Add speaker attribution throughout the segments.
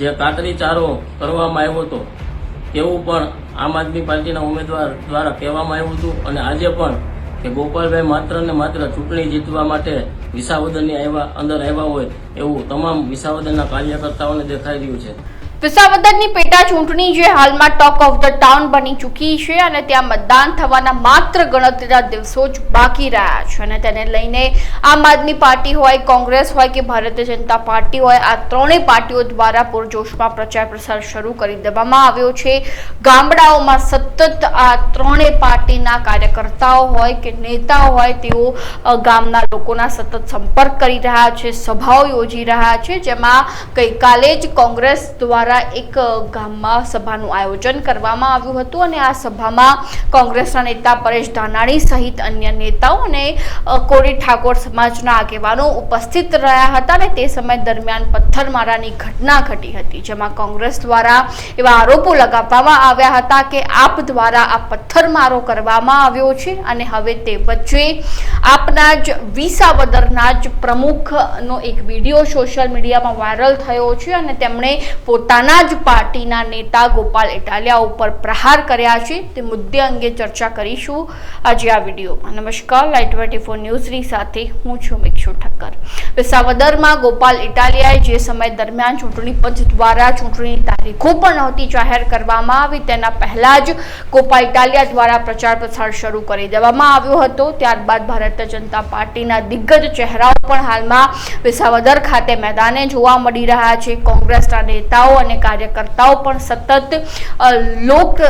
Speaker 1: જે કાતરી ચારો કરવામાં આવ્યો હતો, તેવું પણ આમ આદમી પાર્ટીના ઉમેદવાર દ્વારા કહેવામાં આવ્યું હતું અને આજે પણ કે ગોપાલભાઈ માત્ર ને માત્ર ચૂંટણી જીતવા માટે વિસાવદરની આવ્યા, અંદર આવ્યા હોય, એવું તમામ વિસાવદરના કાર્યકર્તાઓને દેખાઈ રહ્યું છે.
Speaker 2: વિસાવદરની પેટા ચૂંટણી જે હાલમાં ટોક ઓફ ધ ટાઉન બની ચૂકી છે અને ત્યાં મતદાન થવાના માત્ર ગણતરીના દિવસો જ બાકી રહ્યા છે અને તેને લઈને આમ આદમી પાર્ટી હોય, કોંગ્રેસ હોય કે ભારતીય જનતા પાર્ટી હોય, આ ત્રણેય પાર્ટીઓ દ્વારા પૂરજોશમાં પ્રચાર પ્રસાર શરૂ કરી દેવામાં આવ્યો છે. ગામડાઓમાં સતત આ ત્રણેય પાર્ટીના કાર્યકર્તાઓ હોય કે નેતાઓ હોય, તેઓ ગામના લોકોના સતત સંપર્ક કરી રહ્યા છે, સભાઓ યોજી રહ્યા છે, જેમાં ગઈકાલે જ કોંગ્રેસ દ્વારા એક ગામમાં સભાનું આયોજન કરવામાં આવ્યું હતું અને આ સભામાં કોંગ્રેસના નેતા પરેશ ધાનાણી સહિત અન્ય નેતાઓ અને કોળી ઠાકોર સમાજના આગેવાનો ઉપસ્થિત રહ્યા હતા અને તે સમય દરમિયાન પથ્થરમારાની ઘટના ઘટી હતી, જેમાં કોંગ્રેસ દ્વારા એવા આરોપો લગાવવામાં આવ્યા હતા કે આપ દ્વારા આ પથ્થરમારો કરવામાં આવ્યો છે અને હવે તે વચ્ચે આપના જ વિસાવદરના જ પ્રમુખનો એક વીડિયો સોશિયલ મીડિયામાં વાયરલ થયો છે અને તેમણે પોતાના જ પાર્ટીના નેતા ગોપાલ ઇટાલિયા ઉપર પ્રહાર કર્યા છે. તે મુદ્દે અંગે ચર્ચા કરીશું આજે આ વિડીયોમાં. નમસ્કાર. લાઈટ ટ્વેન્ટી ફોર ન્યૂઝની સાથે હું છું મિક્ષુ ઠક્કર. વિસાવદરમાં ગોપાલ ઇટાલિયાએ જે સમય દરમિયાન ચૂંટણી પંચ દ્વારા ચૂંટણીની તારીખો પણ નહોતી જાહેર કરવામાં આવી, તેના પહેલા જ ગોપાલ ઇટાલિયા દ્વારા પ્રચાર પ્રસાર શરૂ કરી દેવામાં આવ્યો હતો. ત્યારબાદ ભારતીય જનતા પાર્ટીના દિગ્ગજ ચહેરાઓ પણ હાલમાં વિસાવદર ખાતે મેદાને જોવા મળી રહ્યા છે. કોંગ્રેસના નેતાઓ અને કાર્યકર્તાઓ પણ સતત લોક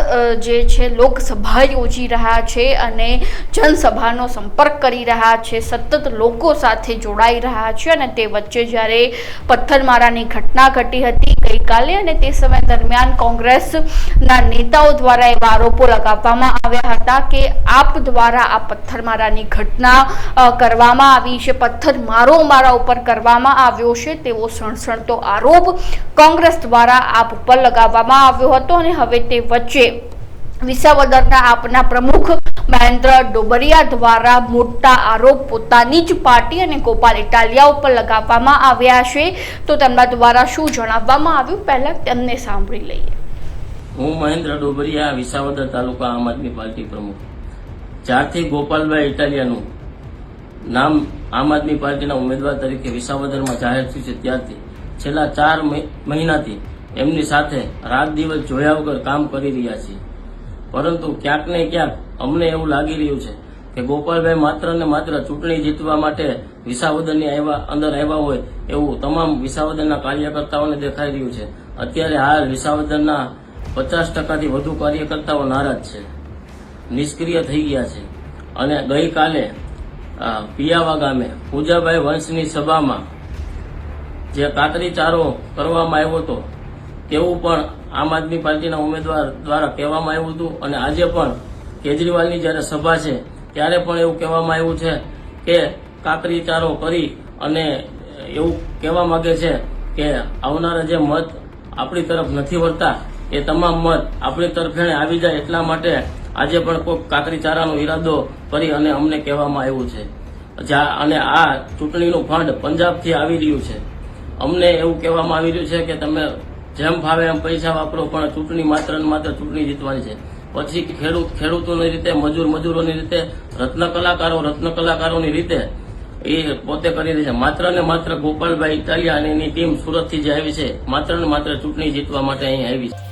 Speaker 2: જે છે, લોકસભા યોજી રહ્યા છે અને જનસભાનો સંપર્ક કરી રહ્યા છે, સતત લોકો સાથે જોડાઈ રહ્યા છે અને તે વચ્ચે જ્યારે પથ્થરમારાની ઘટના ઘટી હતી ગઈકાલે અને તે સમય દરમિયાન કોંગ્રેસના નેતાઓ દ્વારા એવા આરોપો લગાવવામાં આવ્યા હતા કે આપ દ્વારા આ પથ્થરમારાની ઘટના કરવામાં આવી છે, પથ્થરમારો મારા ઉપર કરવામાં આવ્યો છે તેવો સણસણતો આરોપ કોંગ્રેસ દ્વારા આપ ઉપર લગાવવામાં આવ્યો હતો અને હવે તે વચ્ચે વિસાવદરના આપના પ્રમુખ મહેન્દ્ર ડોબરિયા દ્વારા મોટા આરોપ પોતાની જ પાર્ટી અને ગોપાલ ઇટાલિયા ઉપર લગાવવામાં આવ્યા છે. તો તેમના દ્વારા શું જણાવવામાં આવ્યું? પહેલા તેમને સાંભળી લઈએ.
Speaker 1: હું મહેન્દ્ર ડોબરિયા, વિસાવદર તાલુકા આમ આદમી પાર્ટી પ્રમુખ. જ્યારથી ગોપાલભાઈ ઇટાલિયાનું નામ આમ આદમી પાર્ટીના ઉમેદવાર તરીકે વિસાવદરમાં જાહેર થયું છે, ત્યારથી છેલ્લા ચાર મહિનાથી એમની સાથે રાત દિવસ જોયા વગર કામ કરી રહ્યા છીએ. પરંતુ ક્યાંક ને ક્યાંક અમને એવું લાગી રહ્યું છે કે ગોપાલભાઈ માત્ર ને માત્ર ચૂંટણી જીતવા માટે વિસાવદરની આવ્યા, અંદર આવ્યા હોય એવું તમામ વિસાવદનના કાર્યકર્તાઓને દેખાઈ રહ્યું છે. અત્યારે હાલ વિસાવદનના પચાસ ટકાથી વધુ કાર્યકર્તાઓ નારાજ છે. નિષ્ક્રિય થઈ ગયા છે. અને ગઈકાલે પિયાવા ગામે પૂજાભાઈ વંશની સભામાં જે કાતરી ચારો કરવામાં આવ્યો હતો તેવું પણ આમ આદમી પાર્ટીના ઉમેદવાર દ્વારા કહેવામાં આવ્યું હતું અને આજે પણ કેજરીવાલની જ્યારે સભા છે, ત્યારે પણ એવું કહેવામાં આવ્યું છે કે કાકરીચારો કરી અને એવું કહેવા માગે છે કે આવનારા જે મત આપણી તરફ નથી વળતા, એ તમામ મત આપણી તરફેણે આવી જાય એટલા માટે આજે પણ કોઈ કાકરીચારાનો ઈરાદો કરી અને અમને કહેવામાં આવ્યું છે. અને આ ચૂંટણીનું ફંડ પંજાબથી આવી રહ્યું છે. અમને એવું કહેવામાં આવી રહ્યું છે કે તમે જેમ ફાવે એમ પૈસા વાપરો, પણ ચૂંટણી માત્ર ને માત્ર ચૂંટણી જીતવાની છે. પછી ખેડૂત, ખેડૂતોની રીતે, મજૂર, મજૂરોની રીતે, રત્ન કલાકારો, રત્ન કલાકારોની રીતે એ પોતે કરી રહી છે. માત્ર ને માત્ર ગોપાલભાઈ ઇટાલિયા અને એની ટીમ સુરતથી જે આવી છે. માત્ર ને માત્ર ચૂંટણી જીતવા માટે અહીં આવી છે.